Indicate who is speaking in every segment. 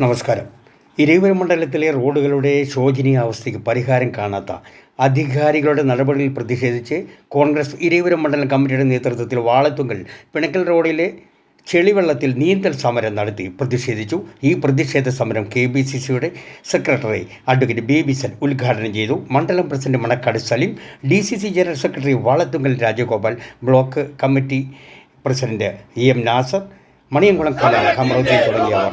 Speaker 1: നമസ്കാരം. ഇരവിപുരം മണ്ഡലത്തിലെ റോഡുകളുടെ ശോചനീയാവസ്ഥയ്ക്ക് പരിഹാരം കാണാത്ത അധികാരികളുടെ നടപടിയിൽ പ്രതിഷേധിച്ച് കോൺഗ്രസ് ഇരവിപുരം മണ്ഡലം കമ്മിറ്റിയുടെ നേതൃത്വത്തിൽ വാളത്തുങ്കൽ പിണക്കൽ റോഡിലെ ചെളിവെള്ളത്തിൽ നീന്തൽ സമരം നടത്തി പ്രതിഷേധിച്ചു. ഈ പ്രതിഷേധ സമരം കെ ബി സി സിയുടെ സെക്രട്ടറി അഡ്വക്കേറ്റ് ബേബിസൻ ഉദ്ഘാടനം ചെയ്തു. മണ്ഡലം president Manakkad Saleem D C C general secretary Valathungal Rajagopal block committee president E M Nasar Maniyamkulam Kala Kamaruddeen തുടങ്ങിയവർ.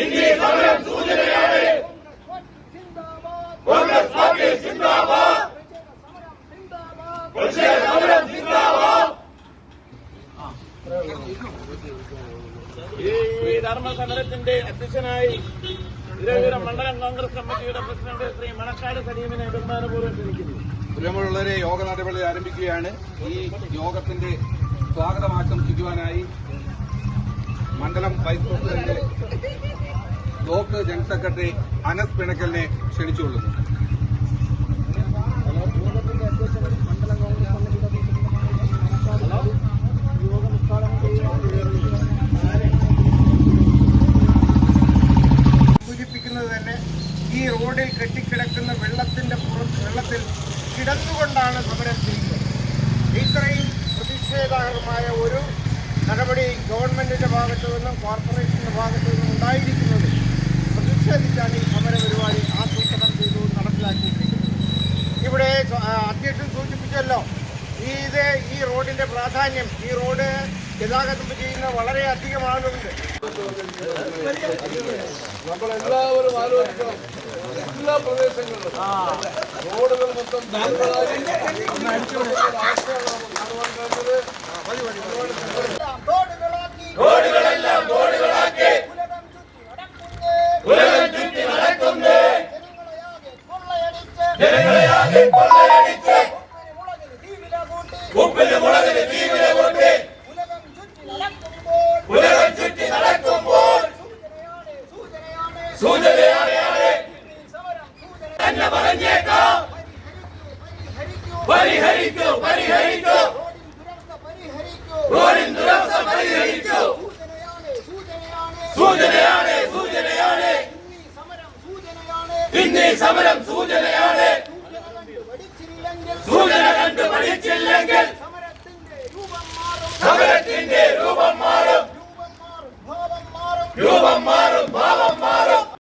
Speaker 2: ഇന്ത്യ സമരം സൂചനയാണ്. കോൺഗ്രസ് പാർട്ടി സിന്ദാബാദ്. സമരം സിന്ദാബാദ്.
Speaker 3: ഈ ധർമ്മ സമരത്തിന്റെ അധ്യക്ഷനായി തിരുവനന്തപുരം മണ്ഡലം കോൺഗ്രസ് കമ്മിറ്റിയുടെ പ്രസിഡന്റ് ശ്രീ മണക്കാട് സലീമിനെ ബഹുമാനപൂർവം ക്ഷണിക്കുന്നു.
Speaker 4: പ്രിയമുള്ളവരെ യോഗ നടപടി ആരംഭിക്കുകയാണ്. ഈ യോഗത്തിന്റെ സ്വാഗതം ആശംസിക്കുവാനായി മണ്ഡലം vice president block general secretary Anas പിണക്കലിനെ ക്ഷണിച്ചുകൊള്ളുന്നു.
Speaker 5: സൂചിപ്പിക്കുന്നത് തന്നെ ഈ റോഡിൽ കെട്ടിക്കിടക്കുന്ന വെള്ളത്തിന്റെ പുറത്ത് വെള്ളത്തിൽ കിടന്നുകൊണ്ടാണ് സമരം ചെയ്യുന്നത്. ഇത്രയും പ്രതിഷേധാർഹമായ ഒരു നടപടി ഗവൺമെന്റിന്റെ ഭാഗത്തു നിന്നും കോർപ്പറേഷന്റെ ഭാഗത്തു നിന്നും ഉണ്ടായിരിക്കുന്നത് പ്രതിഷേധിച്ചാണ് ഈ സമര പരിപാടി ആസൂത്രണം ചെയ്തു നടപ്പിലാക്കിയിരിക്കുന്നത്. ഇവിടെ അധ്യക്ഷൻ സൂചിപ്പിച്ചല്ലോ ഈ ഇത് ഈ റോഡിന്റെ പ്രാധാന്യം ഈ റോഡ് ഗതാഗതം ചെയ്യുന്ന വളരെ വളരെയധികം നമ്മൾ
Speaker 4: എല്ലാവരും ആലോചിക്കണം. എല്ലാ പ്രദേശങ്ങളിലും. റോഡുകൾ മൊത്തം
Speaker 2: പരിഹരിക്കൂ പരിഹരിക്കൂ. റോഡിൻ ദുരവസ്ഥ പരിഹരിക്കൂ. സൂചനയാണ് സൂചനയാണ്. ഇന്നീ സമരം സൂചനയാണ്.